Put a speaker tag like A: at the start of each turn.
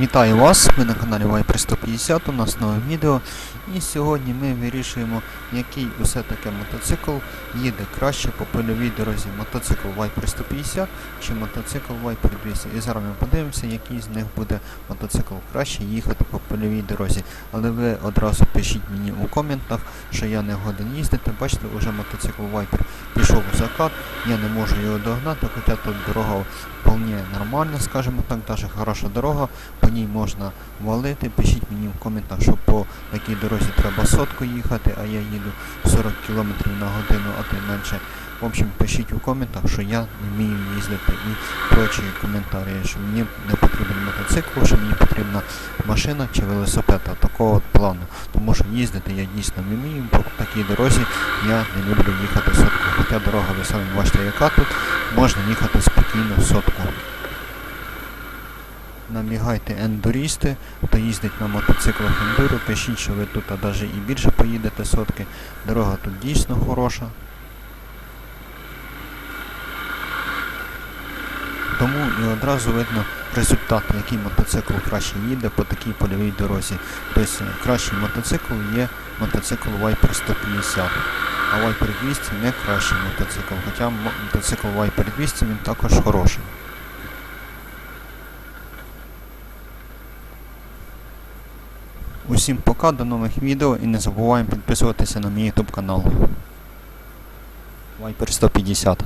A: Вітаю вас, ви на каналі Viper 150, у нас нове відео. І сьогодні ми вирішуємо, який усе таке мотоцикл їде краще по польовій дорозі. Мотоцикл Viper 150 чи мотоцикл Viper 200. І зараз ми подивимося, який з них буде мотоцикл краще їхати по польовій дорозі. Але ви одразу пишіть мені у коментах, що я не годен їздити. Бачите, уже мотоцикл Viper пішов у закат, я не можу його догнати, хоча тут дорога вполне нормальна, скажімо так, даже хороша дорога по ній можна валити. Пишіть мені в коментах, що по такій дорозі треба сотку їхати, а я їду 40 км на годину, а то менше. В общем, пишіть у коментах, що я не вмію їздити і прочі коментарі, що мені не потрібен мотоцикл, що мені потрібна машина чи велосипед, а такого плану. Тому що їздити я дійсно не вмію, по такій дорозі я не люблю їхати сотку. Хоча дорога, ви самі бачите, яка тут, можна їхати спокійно сотку намігайте ендурісти, хто їздить на мотоциклах ендуро, пишіть, що ви тут а навіть і більше поїдете сотки. Дорога тут дійсно хороша. Тому і одразу видно результат, який мотоцикл краще їде по такій польовій дорозі. Тобто кращий мотоцикл є мотоцикл Viper 150. А Viper 200 не кращий мотоцикл, хоча мотоцикл Viper 200 він також хороший. Усім пока, до нових відео і не забуваємо підписуватися на мій YouTube канал. Viper 150.